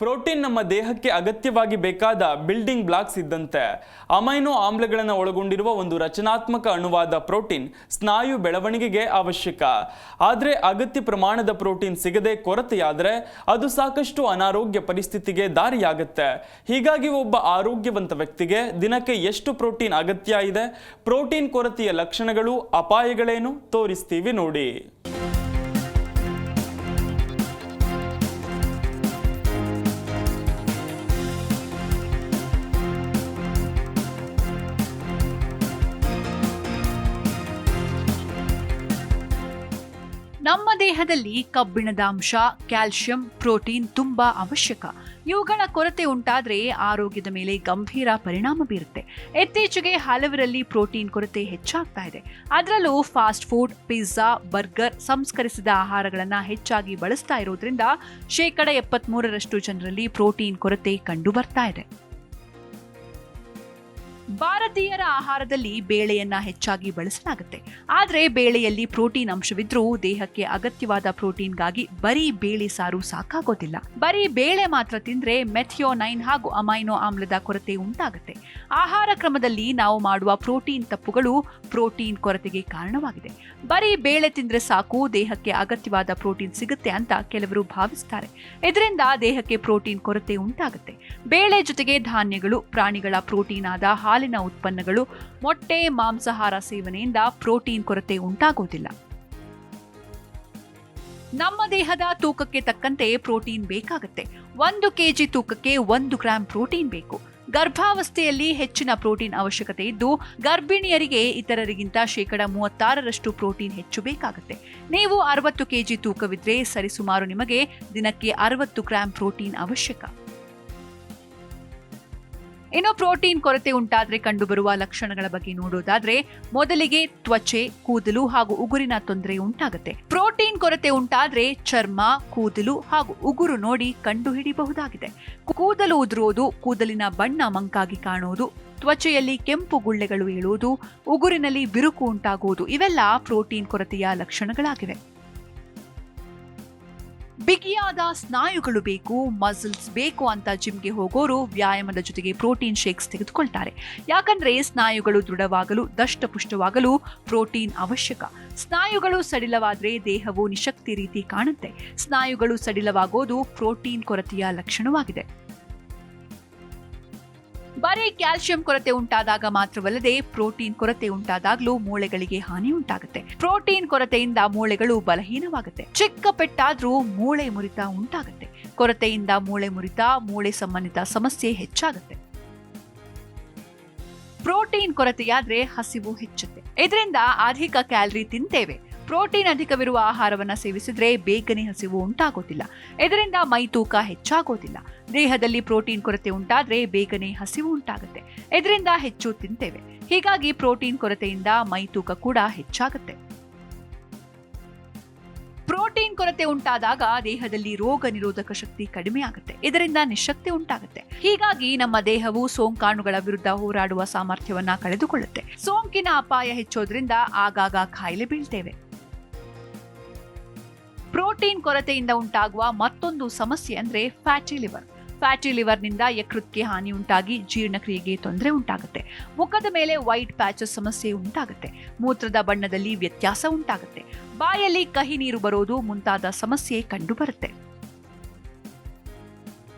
Protein ನಮ್ಮ ದೇಹಕ್ಕೆ ಅಗತ್ಯವಾಗಿ ಬೇಕಾದ ಬಿಲ್ಡಿಂಗ್ ಬ್ಲಾಕ್ಸ್ ಇದ್ದಂತೆ. ಅಮೈನೋ ಆಮ್ಲಗಳನ್ನು ಒಳಗೊಂಡಿರುವ ಒಂದು ರಚನಾತ್ಮಕ ಅಣುವಾದ ಪ್ರೋಟೀನ್ ಸ್ನಾಯು ಬೆಳವಣಿಗೆಗೆ ಅವಶ್ಯಕ. ಆದರೆ ಅಗತ್ಯ ಪ್ರಮಾಣದ ಪ್ರೋಟೀನ್ ಸಿಗದೆ ಕೊರತೆಯಾದರೆ ಅದು ಸಾಕಷ್ಟು ಅನಾರೋಗ್ಯ ಪರಿಸ್ಥಿತಿಗೆ ದಾರಿಯಾಗುತ್ತೆ. ಹೀಗಾಗಿ ಒಬ್ಬ ಆರೋಗ್ಯವಂತ ವ್ಯಕ್ತಿಗೆ ದಿನಕ್ಕೆ ಎಷ್ಟು ಪ್ರೋಟೀನ್ ಅಗತ್ಯ ಇದೆ? ಪ್ರೋಟೀನ್ ಕೊರತೆಯ ಲಕ್ಷಣಗಳು, ಅಪಾಯಗಳೇನು? ತೋರಿಸ್ತೀವಿ ನೋಡಿ. ನಮ್ಮ ದೇಹದಲ್ಲಿ ಕಬ್ಬಿಣದ ಅಂಶ ಕ್ಯಾಲ್ಸಿಯಂ ಪ್ರೋಟೀನ್ ತುಂಬಾ ಅವಶ್ಯಕ. ಇವುಗಳ ಕೊರತೆ ಉಂಟಾದ್ರೆ ಆರೋಗ್ಯದ ಮೇಲೆ ಗಂಭೀರ ಪರಿಣಾಮ ಬೀರುತ್ತೆ. ಇತ್ತೀಚೆಗೆ ಹಲವರಲ್ಲಿ ಪ್ರೋಟೀನ್ ಕೊರತೆ ಹೆಚ್ಚಾಗ್ತಾ ಇದೆ. ಅದರಲ್ಲೂ ಫಾಸ್ಟ್ ಫುಡ್, ಪಿಜ್ಜಾ, ಬರ್ಗರ್ ಸಂಸ್ಕರಿಸಿದ ಆಹಾರಗಳನ್ನ ಹೆಚ್ಚಾಗಿ ಬಳಸ್ತಾ ಇರೋದ್ರಿಂದ ಶೇಕಡ ಎಪ್ಪತ್ಮೂರರಷ್ಟು ಜನರಲ್ಲಿ ಪ್ರೋಟೀನ್ ಕೊರತೆ ಕಂಡು ಬರ್ತಾ ಇದೆ. ಭಾರತೀಯರ ಆಹಾರದಲ್ಲಿ ಬೇಳೆಯನ್ನ ಹೆಚ್ಚಾಗಿ ಬಳಸಲಾಗುತ್ತೆ. ಆದರೆ ಬೇಳೆಯಲ್ಲಿ ಪ್ರೋಟೀನ್ ಅಂಶವಿದ್ರೂ ದೇಹಕ್ಕೆ ಅಗತ್ಯವಾದ ಪ್ರೋಟೀನ್ಗಾಗಿ ಬರೀ ಬೇಳೆ ಸಾರು ಸಾಕಾಗೋದಿಲ್ಲ. ಬರೀ ಬೇಳೆ ಮಾತ್ರ ತಿಂದ್ರೆ ಮೆಥಿಯೋನೈನ್ ಹಾಗೂ ಅಮೈನೋ ಆಮ್ಲದ ಕೊರತೆ ಉಂಟಾಗುತ್ತೆ. ಆಹಾರ ಕ್ರಮದಲ್ಲಿ ನಾವು ಮಾಡುವ ಪ್ರೋಟೀನ್ ತಪ್ಪುಗಳು ಪ್ರೋಟೀನ್ ಕೊರತೆಗೆ ಕಾರಣವಾಗಿದೆ. ಬರೀ ಬೇಳೆ ತಿಂದ್ರೆ ಸಾಕು, ದೇಹಕ್ಕೆ ಅಗತ್ಯವಾದ ಪ್ರೋಟೀನ್ ಸಿಗುತ್ತೆ ಅಂತ ಕೆಲವರು ಭಾವಿಸ್ತಾರೆ. ಇದರಿಂದ ದೇಹಕ್ಕೆ ಪ್ರೋಟೀನ್ ಕೊರತೆ ಉಂಟಾಗುತ್ತೆ. ಬೇಳೆ ಜೊತೆಗೆ ಧಾನ್ಯಗಳು, ಪ್ರಾಣಿಗಳ ಪ್ರೋಟೀನ್ ಆದ ಹಾಲಿನ ಉತ್ಪನ್ನಗಳು ಮೊಟ್ಟೆ, ಮಾಂಸಾಹಾರ ಸೇವನೆಯಿಂದ ಪ್ರೋಟೀನ್ ಕೊರತೆ ಉಂಟಾಗೋದಿಲ್ಲ ನಮ್ಮ ದೇಹದ ತೂಕಕ್ಕೆ ತಕ್ಕಂತೆ ಪ್ರೋಟೀನ್ ಬೇಕಾಗುತ್ತೆ. ಒಂದು ಕೆಜಿ ತೂಕಕ್ಕೆ ಒಂದು ಗ್ರಾಂ ಪ್ರೋಟೀನ್ ಬೇಕು. ಗರ್ಭಾವಸ್ಥೆಯಲ್ಲಿ ಹೆಚ್ಚಿನ ಪ್ರೋಟೀನ್ ಅವಶ್ಯಕತೆ ಇದ್ದು, ಗರ್ಭಿಣಿಯರಿಗೆ ಇತರರಿಗಿಂತ ಶೇಕಡ ಮೂವತ್ತಾರರಷ್ಟು ಪ್ರೋಟೀನ್ ಹೆಚ್ಚು ಬೇಕಾಗುತ್ತೆ. ನೀವು ಅರವತ್ತು ಕೆಜಿ ತೂಕವಿದ್ರೆ ಸರಿಸುಮಾರು ನಿಮಗೆ ದಿನಕ್ಕೆ ಅರವತ್ತು ಗ್ರಾಂ ಪ್ರೋಟೀನ್ ಅವಶ್ಯಕ. ಇನ್ನು ಪ್ರೋಟೀನ್ ಕೊರತೆ ಉಂಟಾದರೆ ಕಂಡುಬರುವ ಲಕ್ಷಣಗಳ ಬಗ್ಗೆ ನೋಡೋದಾದ್ರೆ ಮೊದಲಿಗೆ ತ್ವಚೆ, ಕೂದಲು ಹಾಗೂ ಉಗುರಿನ ತೊಂದರೆ ಉಂಟಾಗುತ್ತೆ. ಪ್ರೋಟೀನ್ ಕೊರತೆ ಉಂಟಾದ್ರೆ ಚರ್ಮ, ಕೂದಲು ಹಾಗೂ ಉಗುರು ನೋಡಿ ಕಂಡುಹಿಡಿಯಬಹುದಾಗಿದೆ ಕೂದಲು ಉದುರುವುದು ಕೂದಲಿನ ಬಣ್ಣ ಮಂಕಾಗಿ ಕಾಣುವುದು ತ್ವಚೆಯಲ್ಲಿ ಕೆಂಪು ಗುಳ್ಳೆಗಳು ಏಳುವುದು ಉಗುರಿನಲ್ಲಿ ಬಿರುಕು ಉಂಟಾಗುವುದು, ಇವೆಲ್ಲ ಪ್ರೋಟೀನ್ ಕೊರತೆಯ ಲಕ್ಷಣಗಳಾಗಿವೆ. ಬಿಗಿಯಾದ ಸ್ನಾಯುಗಳು ಬೇಕು ಮಸಲ್ಸ್ ಬೇಕು ಅಂತ ಜಿಮ್ಗೆ ಹೋಗೋರು ವ್ಯಾಯಾಮದ ಜೊತೆಗೆ ಪ್ರೋಟೀನ್ ಶೇಕ್ಸ್ ತೆಗೆದುಕೊಳ್ತಾರೆ. ಯಾಕಂದ್ರೆ ಸ್ನಾಯುಗಳು ದೃಢವಾಗಲು, ದಷ್ಟಪುಷ್ಟವಾಗಲು ಪ್ರೋಟೀನ್ ಅವಶ್ಯಕ. ಸ್ನಾಯುಗಳು ಸಡಿಲವಾದರೆ ದೇಹವು ನಿಶಕ್ತಿ ರೀತಿ ಕಾಣುತ್ತೆ. ಸ್ನಾಯುಗಳು ಸಡಿಲವಾಗೋದು ಪ್ರೋಟೀನ್ ಕೊರತೆಯ ಲಕ್ಷಣವಾಗಿದೆ. ಬರೀ ಕ್ಯಾಲ್ಸಿಯಂ ಕೊರತೆ ಉಂಟಾದಾಗ ಮಾತ್ರವಲ್ಲದೆ ಪ್ರೋಟೀನ್ ಕೊರತೆ ಉಂಟಾದಾಗಲೂ ಮೂಳೆಗಳಿಗೆ ಹಾನಿ ಉಂಟಾಗುತ್ತೆ. ಪ್ರೋಟೀನ್ ಕೊರತೆಯಿಂದ ಮೂಳೆಗಳು ಬಲಹೀನವಾಗುತ್ತೆ. ಚಿಕ್ಕ ಪೆಟ್ಟಾದ್ರೂ ಮೂಳೆ ಮುರಿತ ಉಂಟಾಗುತ್ತೆ. ಕೊರತೆಯಿಂದ ಮೂಳೆ ಮುರಿತ, ಮೂಳೆ ಸಂಬಂಧಿತ ಸಮಸ್ಯೆ ಹೆಚ್ಚಾಗುತ್ತೆ. ಪ್ರೋಟೀನ್ ಕೊರತೆಯಾದ್ರೆ ಹಸಿವು ಹೆಚ್ಚುತ್ತೆ. ಇದರಿಂದ ಅಧಿಕ ಕ್ಯಾಲರಿ ತಿಂತೇವೆ. ಪ್ರೋಟೀನ್ ಅಧಿಕವಿರುವ ಆಹಾರವನ್ನು ಸೇವಿಸಿದ್ರೆ ಬೇಗನೆ ಹಸಿವು ಉಂಟಾಗೋದಿಲ್ಲ. ಇದರಿಂದ ಮೈ ತೂಕ ಹೆಚ್ಚಾಗೋದಿಲ್ಲ. ದೇಹದಲ್ಲಿ ಪ್ರೋಟೀನ್ ಕೊರತೆ ಉಂಟಾದರೆ ಬೇಗನೆ ಹಸಿವು ಉಂಟಾಗುತ್ತೆ. ಇದರಿಂದ ಹೆಚ್ಚು ತಿಂತೇವೆ. ಹೀಗಾಗಿ ಪ್ರೋಟೀನ್ ಕೊರತೆಯಿಂದ ಮೈ ತೂಕ ಕೂಡ ಹೆಚ್ಚಾಗುತ್ತೆ. ಪ್ರೋಟೀನ್ ಕೊರತೆ ಉಂಟಾದಾಗ ದೇಹದಲ್ಲಿ ರೋಗ ನಿರೋಧಕ ಶಕ್ತಿ ಕಡಿಮೆ ಆಗುತ್ತೆ. ಇದರಿಂದ ನಿಶಕ್ತಿ ಉಂಟಾಗುತ್ತೆ. ಹೀಗಾಗಿ ನಮ್ಮ ದೇಹವು ಸೋಂಕಾಣುಗಳ ವಿರುದ್ಧ ಹೋರಾಡುವ ಸಾಮರ್ಥ್ಯವನ್ನ ಕಳೆದುಕೊಳ್ಳುತ್ತೆ. ಸೋಂಕಿನ ಅಪಾಯ ಹೆಚ್ಚೋದ್ರಿಂದ ಆಗಾಗ ಕಾಯಿಲೆ ಬೀಳ್ತೇವೆ. ಪ್ರೋಟೀನ್ ಕೊರತೆಯಿಂದ ಉಂಟಾಗುವ ಮತ್ತೊಂದು ಸಮಸ್ಯೆ ಅಂದ್ರೆ ಫ್ಯಾಟಿ ಲಿವರ್. ಫ್ಯಾಟಿ ಲಿವರ್ನಿಂದ ಯಕೃತ್ಗೆ ಹಾನಿ ಉಂಟಾಗಿ ಜೀರ್ಣಕ್ರಿಯೆಗೆ ತೊಂದರೆ ಉಂಟಾಗುತ್ತೆ. ಮುಖದ ಮೇಲೆ ವೈಟ್ ಪ್ಯಾಚಸ್ ಸಮಸ್ಯೆ ಉಂಟಾಗುತ್ತೆ. ಮೂತ್ರದ ಬಣ್ಣದಲ್ಲಿ ವ್ಯತ್ಯಾಸ ಉಂಟಾಗುತ್ತೆ. ಬಾಯಲ್ಲಿ ಕಹಿ ನೀರು ಬರೋದು ಮುಂತಾದ ಸಮಸ್ಯೆ ಕಂಡುಬರುತ್ತೆ.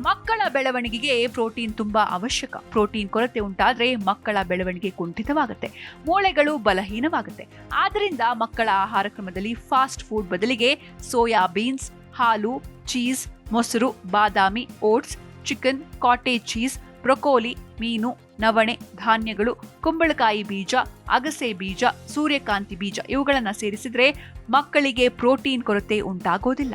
ಮಕ್ಕಳ ಬೆಳವಣಿಗೆಗೆ ಪ್ರೋಟೀನ್ ತುಂಬಾ ಅವಶ್ಯಕ. ಪ್ರೋಟೀನ್ ಕೊರತೆ ಉಂಟಾದರೆ ಮಕ್ಕಳ ಬೆಳವಣಿಗೆ ಕುಂಠಿತವಾಗುತ್ತೆ. ಮೂಳೆಗಳು ಬಲಹೀನವಾಗುತ್ತೆ. ಆದ್ದರಿಂದ ಮಕ್ಕಳ ಆಹಾರ ಕ್ರಮದಲ್ಲಿ ಫಾಸ್ಟ್ ಫುಡ್ ಬದಲಿಗೆ ಸೋಯಾ ಬೀನ್ಸ್, ಹಾಲು, ಚೀಸ್, ಮೊಸರು, ಬಾದಾಮಿ, oats, chicken, cottage cheese, broccoli, ಮೀನು, ನವಣೆ, ಧಾನ್ಯಗಳು, ಕುಂಬಳಕಾಯಿ ಬೀಜ, ಅಗಸೆ ಬೀಜ, ಸೂರ್ಯಕಾಂತಿ ಬೀಜ ಇವುಗಳನ್ನು ಸೇರಿಸಿದ್ರೆ ಮಕ್ಕಳಿಗೆ ಪ್ರೋಟೀನ್ ಕೊರತೆ ಉಂಟಾಗೋದಿಲ್ಲ.